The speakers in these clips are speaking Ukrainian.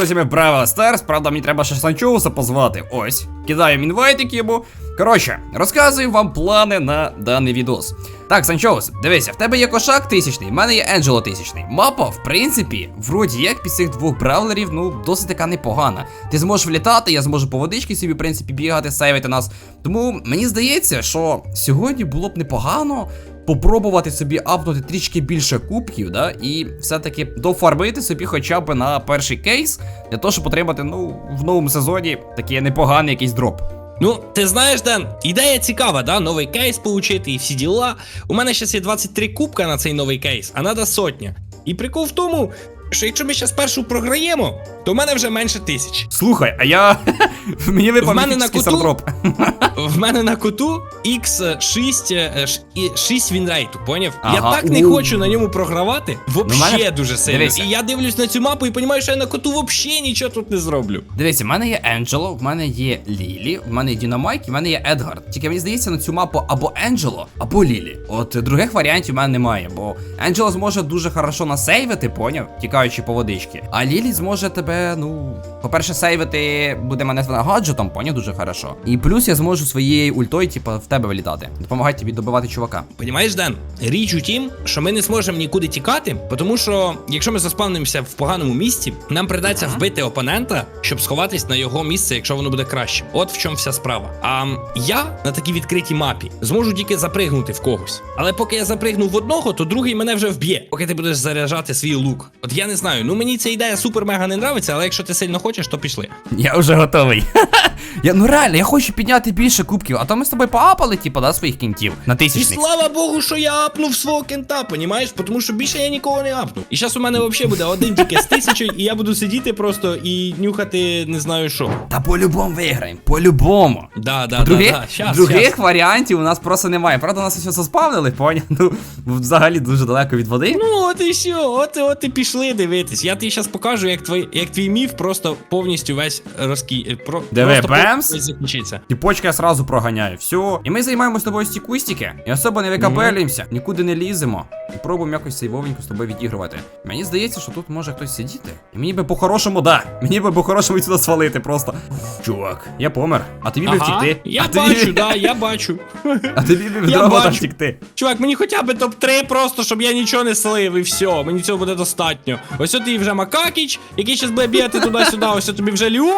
хто зіме Бравл Старс, правда, мені треба ще Санчоуса позвати. Ось. Кидаю інвайтик йому. Коротше, розказую вам плани на даний відос. Так, Санчоус, дивися, в тебе є кошак тисячний, в мене є Енджело тисячний. Мапа, в принципі, вроді як під цих двох бравлерів, ну, досить така непогана. Ти зможеш влітати, я зможу по водички собі, в принципі, бігати, сейвити нас. Тому мені здається, що сьогодні було б непогано попробувати собі апнути трішки більше кубків, да, і все-таки дофармити собі хоча б на перший кейс, для того, щоб отримати, ну, в новому сезоні такий непоганий якийсь дроп. Ну, ти знаєш, Ден, ідея цікава, да? Новий кейс получити і всі діла. У мене зараз є 23 кубка на цей новий кейс, а треба сотня. І прикол в тому, що якщо ми зараз першу програємо, то в мене вже менше тисяч. Слухай, а я. Мені випав В мене на. В мене на коту X6 е, і 6 вінрейту, поняв? Я так не хочу на ньому програвати. Вообще Ну, мене- дуже сильно. Дивися. І я дивлюсь на цю мапу і розумію, що я на коту вообще нічого тут не зроблю. Дивіться, в мене є Енджело, в мене є Лілі, в мене є Дінамайк, і в мене є Едгард. Тільки мені здається, на цю мапу або Енджело, або Лілі. От других варіантів в мене немає, бо Енджело зможе дуже хорошо насейвити, поняв, тікаючи по водички. А Лілі зможе тебе, ну, по-перше, сейвити буде мене гаджетом, поняв, дуже хорошо. І плюс я зможу своєю ультою, типу, в тебе вилітати. Допомагати тобі добивати чувака. Понімаєш, Ден? Річ у тім, що ми не зможемо нікуди тікати, тому що якщо ми заспавнимося в поганому місці, нам придеться вбити опонента, щоб сховатись на його місце, якщо воно буде краще. От в чому вся справа. А я на такій відкритій мапі зможу тільки запригнути в когось. Але поки я запригну в одного, то другий мене вже вб'є, поки ти будеш заряджати свій лук. От я не знаю, ну мені ця ідея супер-мега не нравиться, але якщо ти сильно хочеш, то пішли. Я вже готовий. я, ну реально, я хочу підняти більше кубків, а то ми з тобою поапали, типу, да, своїх кінтів на І слава Богу, що я апнув свого кента, понімаєш? Тому що більше я нікого не апнув. І зараз у мене взагалі буде один тільки з тисячою, і я буду сидіти просто і нюхати не знаю що. Та по-любому виграємо, по-любому. Да, да, Других, да, да. Щас, других щас. варіантів у нас просто немає. Правда, нас все заспавнили, поняв? Ну, взагалі дуже далеко від води. Ну, от і все, от, от і пішли дивитись. Я тобі зараз покажу, як твій, як твій міф просто повністю весь розкі... е, Про... Диви, просто закінчиться. Тіпочка я сразу проганяю. Все. І ми займаємося з тобою ці кустики. І особо не викабелюємося, нікуди не ліземо. І пробуємо якось сейвовенько з тобою відігрувати. Мені здається, що тут може хтось сидіти. І мені би по-хорошому, да. Мені би по-хорошому сюди свалити просто. Чувак, я помер. А тобі би втікти. я а тобі- бачу, да, я бачу. А тобі би вдома бачу. втікти. Чувак, мені хоча б топ-3 просто, щоб я нічого не слив, і все, мені цього буде достатньо. Ось от і вже Макакіч, який зараз буде бігати туди-сюди, ось от тобі вже Лю.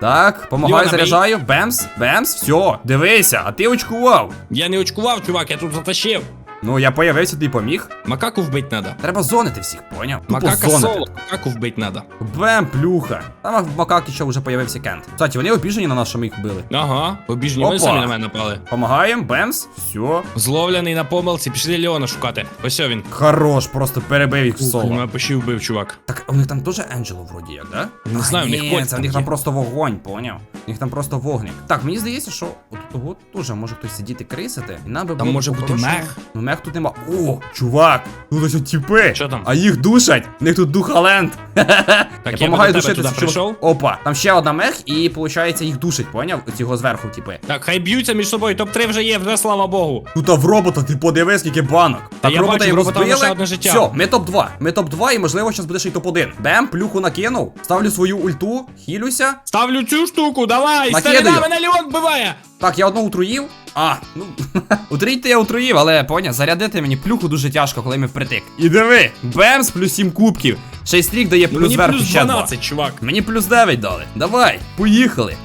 Так, помагаю, Льона, заряджаю. Бемс, бемс, все. Дивися, а ти очкував. Я не очкував, чувак, я тут затащив. Ну, я появився, ти поміг. Макаку вбить надо. Треба зонити всіх, поняв? Тупо Макака зонити. соло, макаку вбить надо. Бем, плюха. Там в Макакі що вже появився Кент. Кстати, вони обіжені на нас, що ми їх вбили. Ага, побіжні, вони Опа. самі на мене напали. Помагаємо, бемс, все. Зловлений на помилці, пішли Леона шукати. Ось він. Хорош, просто перебив їх в соло. мене почти вбив, чувак. Так, у них там теж Енджело вроді як, да? Не знаю, в них ні, котик це в там них там є. просто вогонь, поняв? У них там просто вогник. Так, мені здається, що от того теж може хтось сидіти крисити, і нам би Там було може бути по-хорошому- мех. Ну мех тут нема. О, чувак, тут ось тіпи. Що там? А їх душать. У них тут духаленд. Так, я я помагаю до душити прийшов. Опа, там ще одна мех, і виходить їх душить, поняв? Цього зверху, типи. Так, хай б'ються між собою, топ-3 вже є, вже слава Богу. Тут а в робота, ти подивись, скільки банок. Та я робота лише одне життя. Все, ми топ-2. Ми топ-2 і можливо зараз буде ще й топ-1. Бем, плюху накинув, ставлю свою ульту, хілюся. Ставлю цю штуку, давай! Старина, мене Леон вбиває! Так, я одну утруїв. А, ну. Утрійте я утруїв, але поня, зарядити мені плюху дуже тяжко, коли ми впритик. І диви, бемс плюс 7 кубків. Ще й стрік дає плюс Мені зверху плюс ще 12, чувак. Мені плюс 9 дали. Давай, поїхали.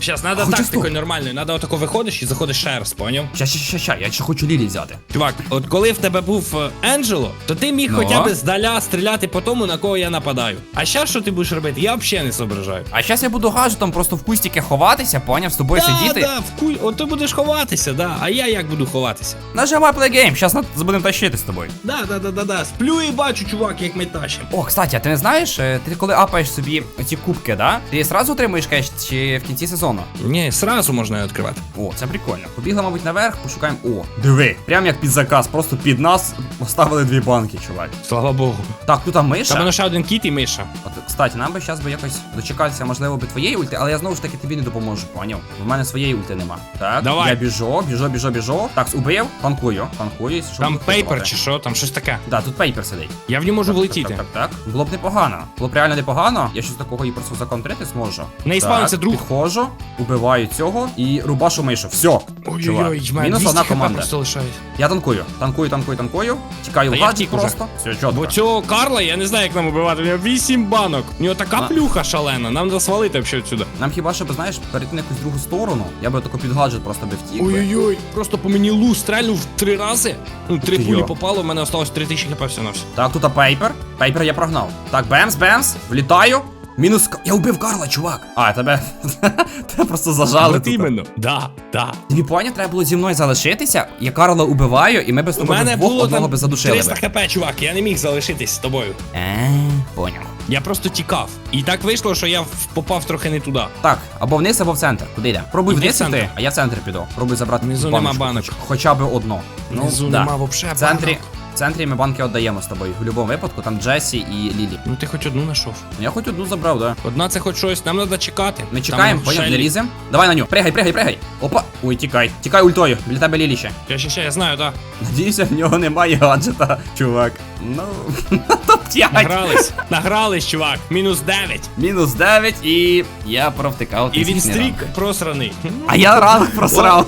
Щас, Хочу тактикою нормальною, надо отако виходиш і заходиш ще раз, поняв? Ща, ща, ща, ща, я ще хочу Лілі взяти. Чувак, от коли в тебе був е, Енджело, то ти міг Ну. хоча б здаля стріляти по тому, на кого я нападаю. А зараз що ти будеш робити? Я взагалі не зображаю. А зараз я буду гаджетом просто в кустики ховатися, поняв, з тобою сидіти. да, в куль... От ти будеш ховатися, да. А я як буду ховатися? Нажимай плейгейм, зараз на... будемо тащити з тобою. Да, да, да, да, да. Сплю і бачу, чувак, як ми тащимо. О, кстати, а ти не знаєш, е, ти коли апаєш собі ці кубки, да? Ти зразу отримуєш кеш чи в кінці сезону? Ні, сразу можна її відкривати. О, це прикольно. Побігли, мабуть, наверх, пошукаємо. О, диви, прям як під заказ, просто під нас поставили дві банки, чувак. Слава Богу. Так, тут миша. Там ще один кіт і миша. От, кстати, нам би зараз би якось дочекатися, можливо, би твоєї ульти, але я знову ж таки тобі не допоможу, поняв? В мене своєї ульти нема. Так, Давай. я біжу. біжу, біжу, біжу. Так, убив, танкую, танкую. Там пейпер чи що, там щось таке. Да, тут пейпер сидить. Я в нього можу Так, влетіти. Так, так, так. Було б непогано. Було б реально непогано. Я щось такого і просто законтрити зможу. Не іспанець, Так, друг. Підходжу, убиваю цього і рубашу мишу. Все. Ой-ой-ой, Мінус 200 одна команда. Я танкую, танкую, танкую, танкую. Тікаю в уже. просто. Все, чітко. Бо цього Карла я не знаю, як нам убивати. У нього 8 банок. У нього така А. плюха шалена. Нам треба свалити взагалі відсюди. Нам хіба що, знаєш, перейти на якусь другу сторону. Я би тако під гаджет просто би втік. Ой-ой-ой, просто по мені лу стрельнув три рази. Ну, три пулі попало, у мене осталось 3000 хп все на все. Так, тут пейпер. Пейпер я прогнав. Так, бемс, бемс, влітаю. Мінус. Я вбив Карла, чувак. А, тебе. тебе просто зажали. От іменно. Да, да. Тобі поня, треба було зі мною залишитися. Я Карла убиваю, і ми без тобою мене було одного там би задушили 300 би. хп, чувак, я не міг залишитись з тобою. Е, поняв. Я просто тікав. І так вийшло, що я в- попав трохи не туди. Так, або вниз, або в центр. Куди йде? Пробуй Іди в вниз центр. іти, а я в центр піду. Пробуй забрати Внизу баночку. нема банок. Хоча б одну. Ну, Внизу да. нема вообще В центрі, банок. В центрі ми банки віддаємо з тобою. В будь-якому випадку там Джесі і Лілі. Ну ти хоч одну знайшов. Я хоч одну забрав, да. Одна це хоч щось, нам треба чекати. Ми чекаємо, поняв, не лізем. Давай на нього. Пригай, пригай, пригай. Опа. Ой, тікай. Тікай ультою. Біля тебе Лілі ще. Я ще, ще, я знаю, так. Надіюся, в нього немає гаджета, чувак. Ну, топ-5. Награлись, награлись, чувак. Мінус 9. Мінус 9 і я провтикав. І він стрік просраний. А я ранг просрав.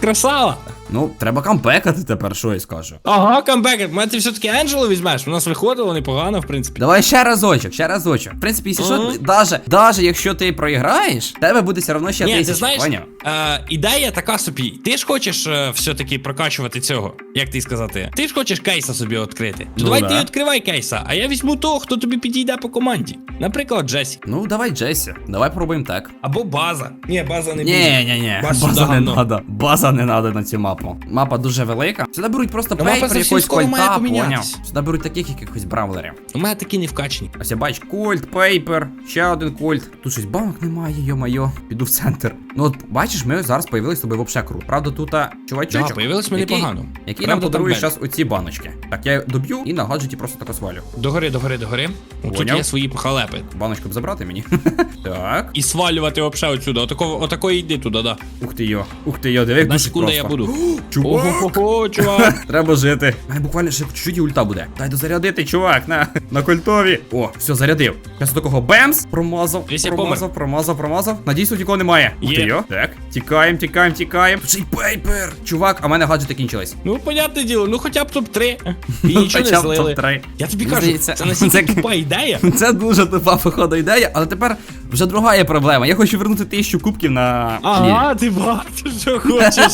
Красава. Ну, треба камбекати тепер, що я скажу. Ага, камбек. Мене ти все-таки Енджело візьмеш. У нас виходило непогано, в принципі. Давай ще разочок, ще разочок. В принципі, якщо Ага. що, даже, даже якщо ти проіграєш, в тебе буде все одно ще Ні, ти тисяча, знаєш, поняв? е, ідея така собі. Ти ж хочеш е, все-таки прокачувати цього, як ти сказати. Ти ж хочеш кейса собі відкрити. То Ну давай да. ти відкривай кейса, а я візьму того, хто тобі підійде по команді. Наприклад, Джесі. Ну, давай Джесі, давай пробуємо так. Або база. Ні, база не Ні, буде. ні, ні, Баз база не надо. База не надо на цю мапу. Мапа дуже велика. Сюди беруть просто Ну, пейпер якогось кольта, поняв? Сюди беруть таких якихось бравлерів. У мене такі не вкачені. Ось я бачу кольт, пейпер, ще один кольт. Тут щось банок немає, йо-майо. Піду в центр. Ну от бачиш, ми зараз появились з тобою в круг. Правда, тут чувачочок. Да, появились ми який- непогано. Який Правда, нам подарує зараз оці баночки. Так, я доб'ю і на гаджеті просто тако свалю. Догори, догори, догори. Тут є свої халепи. Баночку б забрати мені. так. І свалювати вообще отсюди. Отако, отако йди туди, да. Ух ти йо, ух ти йо, диви, Одна дуже я буду. Чувак! Ого-го, чувак. Треба жити. Мене буквально ще чуть-чуть і ульта буде. Дай дозарядити, чувак, на, на кольтові. О, все, зарядив. Зараз такого бемс, промазав, Десь я промазав, промазав, промазав. Надіюсь, тут нікого немає. Ух ти Є. йо. Так, тікаємо, тікаємо, тікаємо. Тут пейпер. Чувак, а в мене гаджети кінчились. Ну, понятне діло, ну хоча б топ-3. І нічого не Хоча б злили. топ-три. Я тобі кажу, здається, це настільки це- тупа ідея. Це дуже тупа походу ідея, але тепер вже друга є проблема. Я хочу вернути тисячу кубків на Лілі. Ага, ти багато що хочеш.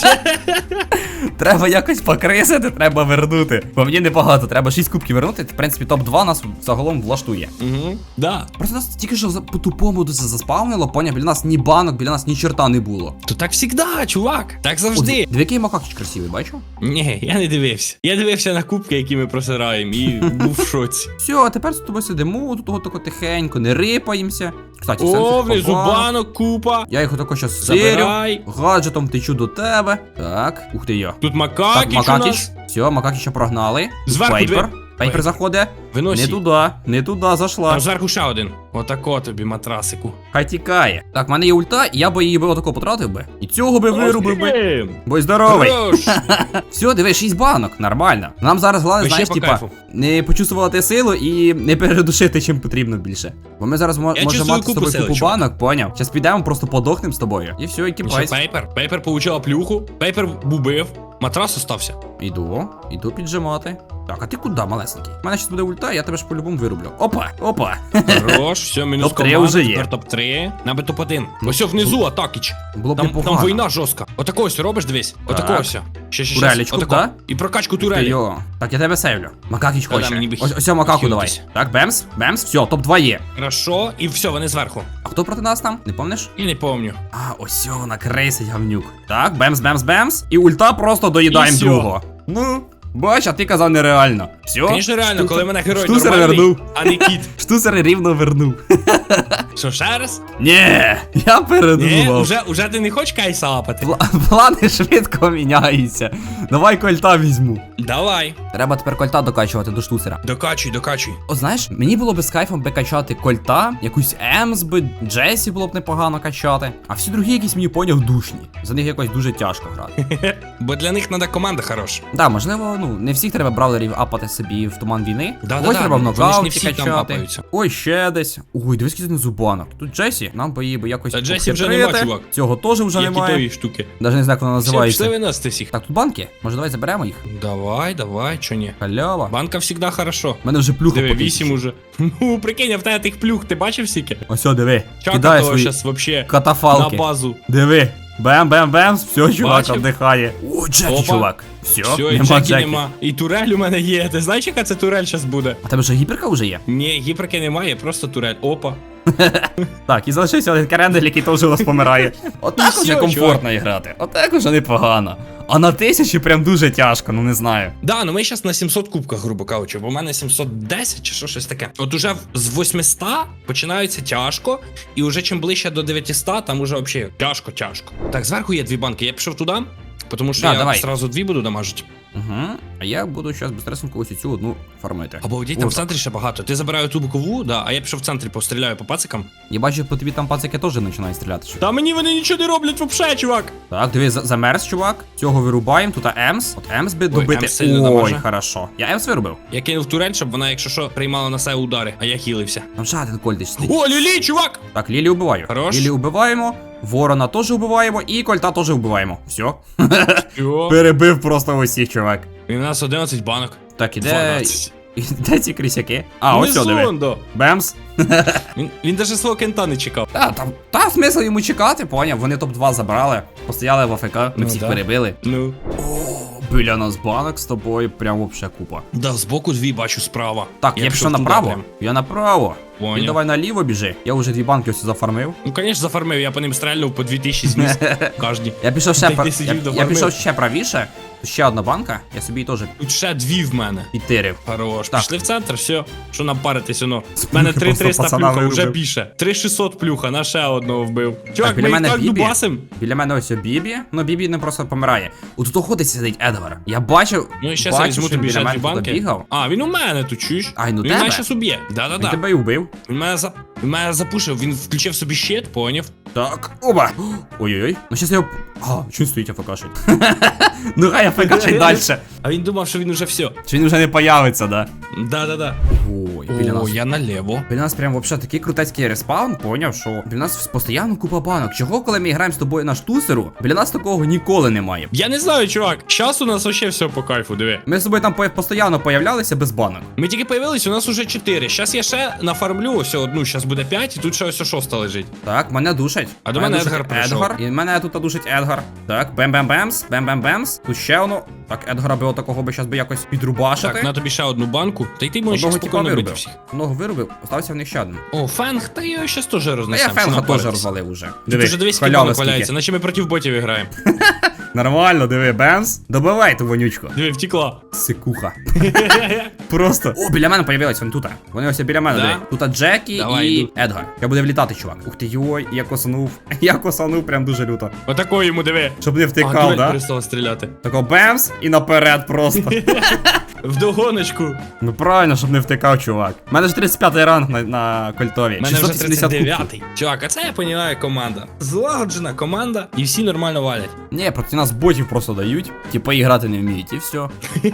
Треба якось покрисити, треба вернути. Бо мені небагато, треба 6 кубків вернути. В принципі, топ-2 нас загалом влаштує. Угу, да. Просто нас тільки що по-тупому це заспавнило, поняв, біля нас ні банок, біля нас ні черта не було. То так завжди, чувак. Так завжди. Дві який макакіч красивий, бачу? Ні, я не дивився. Я дивився на кубки, які ми просираємо, і був в шоці. Все, а тепер з тобою сидимо, тут тако тихенько, не рипаємося. Кстати, О, внизу банок, купа. Я їх отако щас сирю, Забирай. гаджетом течу до тебе. Так, ух ти я. Тут Так, макакіч у Макакіч. нас. Все, Макакіча прогнали. Зверху Вайпер. дві. Пейпер заходить. Виносі. Не туди, не туди зайшла. Там зверху ще один. Отако тобі матрасику. Хай тікає. Так, в мене є ульта, і я би її би отако потратив би. І цього би вирубив би. Будь здоровий. Хорош. Все, диви, 6 банок, нормально. Нам зараз головне, знаєш, по типа, кайфу. не почувствувати силу і не передушити чим потрібно більше. Бо ми зараз мо- Я можемо чувствую мати з купу тобою сили, купу чувак. банок, поняв? Зараз підемо, просто подохнемо з тобою. І все, і Ще кіпайсь. Пейпер. Пейпер получила плюху. Пейпер бубив. Матрас остався. Іду, іду піджимати. Так, а ти куди, малесенький? У мене зараз буде ульта, я тебе ж по-любому вироблю. Опа, опа. Хорош, все, мінус Топ-3 команда, вже є. тепер топ-3. Нам би топ-1. Ось внизу атакіч. Було б Там, непогано. там війна жорстка. Отако ось робиш, дивись. Отако Так. ось. Ще, ще, ще. Турелечку, Отако. да? І прокачку турелі. Йо. Так, я тебе сейвлю. Макакіч Та-да, хоче. мені би Ось, ось макаку давай. Так, бемс, бемс, все, топ-2 є. Хорошо, і все, вони зверху. А хто проти нас там? Не помниш? І не помню. А, ось о, вона крейсить гавнюк. Так, бемс, бемс, бемс. І ульта просто доїдаємо всьо. другого. Ну, бач, а ти казав нереально. Все. Звісно, реально, коли мене герой Штуцер нормальний, вернув. а не кіт. Штуцер рівно вернув. Що, ще раз? Ні, я Ні, передумав. уже, уже ти не хочеш кайса лапати? Пла- Плани швидко міняються. Давай кольта візьму. Давай, Треба тепер кольта докачувати до штуцера. докачуй, докачуй. От знаєш, мені було би з кайфом би качати кольта, якусь Емс би, Джесі було б непогано качати. А всі другі якісь мені поняв душні. За них якось дуже тяжко грати. Бо для них треба команда хороша. Да, можливо, ну не всіх треба бравлерів апати собі в туман війни. Да-да-да, Ось треба в вони ж не всі там качати. Ой, ще десь. Ой, дивись, скільки зубанок. Тут Джесі, нам би її би якось. Та Джесі вже обхитрити. нема, чувак. Цього теж вже Які немає. тої штуки. Навіть не знаю, як вона Все, називається. виносити всіх. Так, тут банки. Може, давай заберемо їх? Давай, давай, чо ні. Халява. Банка завжди хорошо. У мене вже плюха Диви, по вісім уже. Ну, прикинь, а в тебе тих плюх, ти бачив скільки? Ось, о, диви. Чака Кидає того свої зараз вообще на базу. Диви. Бем-бем-бем, все, чувак, Бачив? віддихає. О, Джекі, Опа. чувак. Все, Все, і нема Джекі Джекі. нема. І турель у мене є. Ти знаєш, яка це турель зараз буде? А тебе вже гіперка вже є? Ні, гіперки немає, просто турель. Опа. Так, і залишився один карендель, який теж у нас помирає. Отак Ну уже всьо, комфортно грати. Отак уже непогано. А на тисячі прям дуже тяжко, ну не знаю. Да, ну ми зараз на 700 кубках, грубо кажучи, бо в мене 710 чи що щось таке. От уже в- з 800 починається тяжко, і вже чим ближче до 900, там уже взагалі тяжко, тяжко. Так, зверху є дві банки. Я пішов туди, тому що Да, я давай. зразу дві буду дамажити. Угу. А я буду зараз безстресенько ось цю одну фармити. Обалдеть, там в центрі ще багато. Ти забираю ту бокову, да, а я пішов в центрі, постріляю по пацикам. Я бачу, по тобі там пацики теж починають стріляти. ще. Та мені вони нічого не роблять вообще, чувак. Так, диви, за- замерз, чувак. Цього вирубаємо, тут Емс. От Емс би добити. Емс сильно Ой, дамаже. хорошо. Я Емс вирубив. Я кинув турель, щоб вона, якщо що, приймала на себе удари, а я хілився. Там ще один кольдич стоїть. О, Лілі, чувак! Так, Лілі убиваю. Хорош. Лілі убиваємо, Ворона теж убиваємо і Кольта теж убиваємо. Все. Йо. Перебив просто усіх, чувак. І у нас 11 банок. Так, іде. 12. Де ці крісяки? А, ось сюди. диви. Незондо. Бемс. Він, він даже свого кента не чекав. Та, там, та смисл йому чекати, поняв. Вони топ-2 забрали, постояли в АФК, ми Ну, всіх да. перебили. Ну. Біля нас банок з тобою, прям вообще купа. Да, збоку дві бачу справа. Так, я, пішов направо. прям. Я направо. Понял. І давай наліво біжи. Я вже дві банки ось зафармив. Ну, звісно, зафармив, я по ним стрельнув по 2000 зніс. Кожні. Я пішов ще я, я пішов ще правіше. Тут ще одна банка, я собі її теж Тут ще дві в мене. підтирив. Хорош. Так. Пішли в центр, все. Що нам паритись, воно. У мене просто 3300 пацана плюха, вже вирубив. більше. 3600 плюха, на ще одного вбив. Чувак, біля ми їх мене так Бібі. дубасим. Біля мене ось Бібі, ну Бібі не просто помирає. От тут ходить сидить Едвар. Я бачив. Ну і щас я бачу, візьму що тобі біля ще мене дві тут банки. бігав. А, він у мене тут, чуєш? Ай, ну він тебе? мене щас уб'є. Він Да-да-да. тебе і вбив. Він мене за... Він мене запушив, він включив собі щит, поняв? Так, оба. Ой-ой-ой. Ну щас я його. А, він стоїть АФКшить? ну хай АФКшить далі. А він думав, що він уже все. Чи він вже не появиться, да? Да-да-да. Ой, біля О, я наліво. Біля нас прям вообще такий крутецький респаун, поняв, що біля нас постійно купа банок. Чого, коли ми граємо з тобою на штусеру, біля нас такого ніколи немає. Я не знаю, чувак. Щас у нас вообще все по кайфу, диви. Ми з тобою там по- постійно появлялися без банок. Ми тільки появились, у нас уже 4. Щас я ще нафармлю ось одну, щас буде 5, і тут ще ось шоста лежить. Так, мене душать. А до мене душить Едгар прийшов. Едгар. І мене тут душить Едгар. Так, бем-бем-бемс, бем-бем-бемс. Тут ще одну. Так, Едгара би отакого би щас би якось підрубашити. Так, на тобі ще одну банку. Та й ти можеш Одного типа спокійно бити вирубив. всіх. Одного вирубив, остався в них ще один. О, фенг, та я його щас теж А я рознесем. фенга теж розвалив уже. Ти вже дивись, скільки банок валяється, наче ми проти ботів граємо. Нормально, диви, бемс. Добивай ту вонючку. Диви, втекла. Сикуха. Просто. О, біля мене появилась вон тут. Вони ось біля мене. Да? диви. Тут Джекі Давай, і йду. Едгар. Я буде влітати, чувак. Ух ти, йой, я косанув. Я косанув прям дуже люто. Отакої йому диви. Щоб не А, втикав, турель да? перестала стріляти. Тако бемс і наперед просто. Вдогоночку. ну правильно, щоб не втикав, чувак. У мене ж 35 й ранг на, на кольтові. У мене вже 39-й. Чувак, а це я понімаю команда. Злагоджена команда, і всі нормально валять. Ні, проти нас ботів просто дають. Типа і грати не вміють, і все.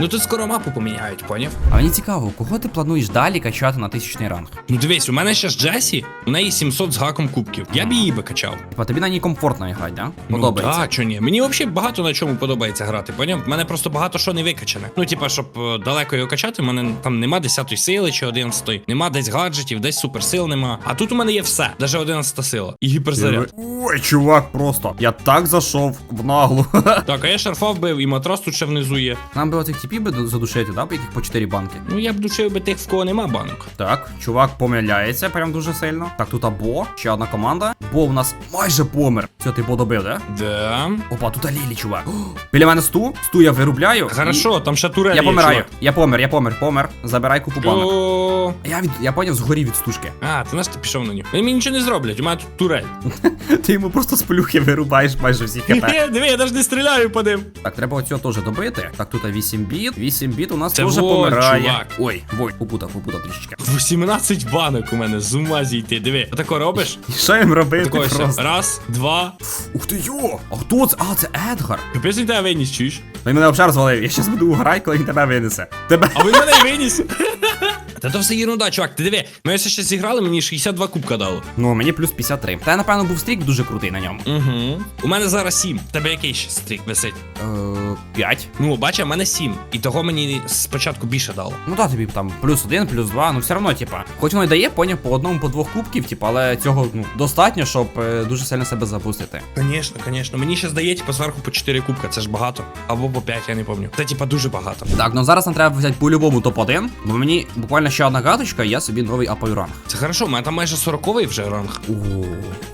Ну тут скоро мапу поміняють, поняв? А мені цікаво, кого ти плануєш далі качати на тисячний ранг? Ну дивись, у мене ще ж Джесі, у неї 700 з гаком кубків. Я б її би качав. Типа тобі на ній комфортно грати, да? Ну Подобається. так, чо ні. Мені взагалі багато на чому подобається грати, поняв? В мене просто багато що не викачане. Ну, типа, щоб е, далеко його качати, в мене там нема 10 сили чи 11, нема десь гаджетів, десь суперсил нема. А тут у мене є все, навіть 11 сила. І гіперзаряд. Ой, чувак, просто. Я так зайшов в наглу. Так, а я шарфа вбив, і матрас тут ще внизу є. Нам би оцих типів би задушити, да, яких по 4 банки. Ну я б душив би тих, в кого нема банок. Так, чувак помиляється прям дуже сильно. Так, тут Або, ще одна команда. Бо у нас майже помер. Все, ти Бо добив, да? Да. Опа, тут Лілі, чувак. Біля мене сту, сту я вирубляю. Хорошо, що, там ще турель Я є, помираю. чувак. Я помер, я помер, помер. Забирай купу банок. О, Я від я поняв згорів від стужки. А, ти нас ти пішов на нього. Вони мені нічого не зроблять, у мене тут турель. Ти йому просто з плюхи вирубаєш майже всі хп. Диви, я навіть не стріляю по ним. Так, треба оцього теж добити. Так, тут 8 біт. 8 біт у нас Це теж помирає. чувак. Ой, Воль, попутав, попутав трішечки. 18 банок у мене, з ума зійти. Диви, отако робиш? І що їм робити Такого просто? Раз, два. Ух ти йо! А хто це? А, це Едгар. Капець він тебе виніс, чуєш? Він мене взагалі розвалив. Я щас буду грати, коли він тебе винесе. Тебе. А він мене й виніс. Та то все єрунда, чувак, ти диви, ми ось ще зіграли, мені 62 кубка дало. Ну, мені плюс 53. Та я, напевно, був стрік дуже крутий на ньому. Угу. У мене зараз 7. Тебе який ще стрік висить? Е, 5. Ну, бачиш, у мене 7. І того мені спочатку більше дало. Ну да, тобі там плюс один, плюс два, ну все одно, типа. Хоч воно й дає, поняв, по одному, по двох кубків, типа, але цього ну, достатньо, щоб е, дуже сильно себе запустити. Звісно, звісно. Мені ще здається, типу, зверху по 4 кубка, це ж багато. Або по 5, я не пам'ятаю. Це типа дуже багато. Так, ну зараз нам треба взяти по-любому топ-1, бо мені буквально ще одна гаточка, і я собі новий апою ранг. Це хорошо, у мене там майже 40 вже ранг. О,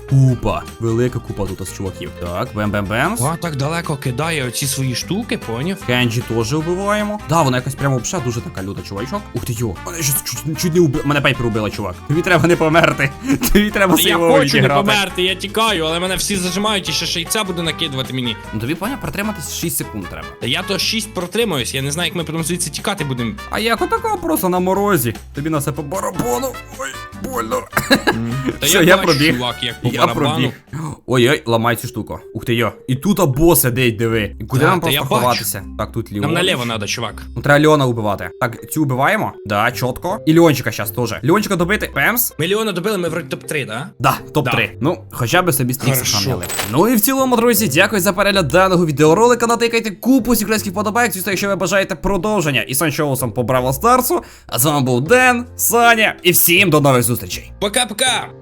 купа. Велика купа тут з чуваків. Так, бем-бем-бемс. О, так далеко кидає оці свої штуки, поняв? Кенджі теж вбиваємо. Да, вона якась прямо взагалі дуже така люта, чувачок. Ух ти йо. Мене щось чуть, чуть не убила. Мене пейпер убила, чувак. Тобі треба не померти. Тобі треба Я хочу не померти, я тікаю, але мене всі зажимають і ще шейця буде накидувати мені. Ну тобі поняв, протриматись 6 секунд треба. Та я то 6 протримаюсь, я не знаю, як ми потім звідси тікати будемо. А як отако просто на морозі. Тобі на це по барабану. Ой, больно. Та Все, я, бачу, пробіг. чувак, як по Я барабану. пробіг. Ой-ой, ламай цю штуку. Ух ти йо. І тут або сидить, диви. І куди нам та я просто бачу. ховатися? Так, тут Ліон. Нам наліво треба, чувак. Ну треба Леона убивати. Так, цю вбиваємо. Да, чітко. І Леончика зараз теж. Леончика добити. Пемс. Мільйона добили, ми вроді топ-3, да? Да, топ-3. Ну, хоча б собі стрік Хорошо. сохранили. Ну і в цілому, друзі, дякую за перегляд даного відеоролика. Натикайте купу секретських подобайок, звісно, якщо ви бажаєте продовження. І Санчоусом по Браво Старсу. А з вами Ден, Саня, і всім до нових зустрічей. Пока-пока!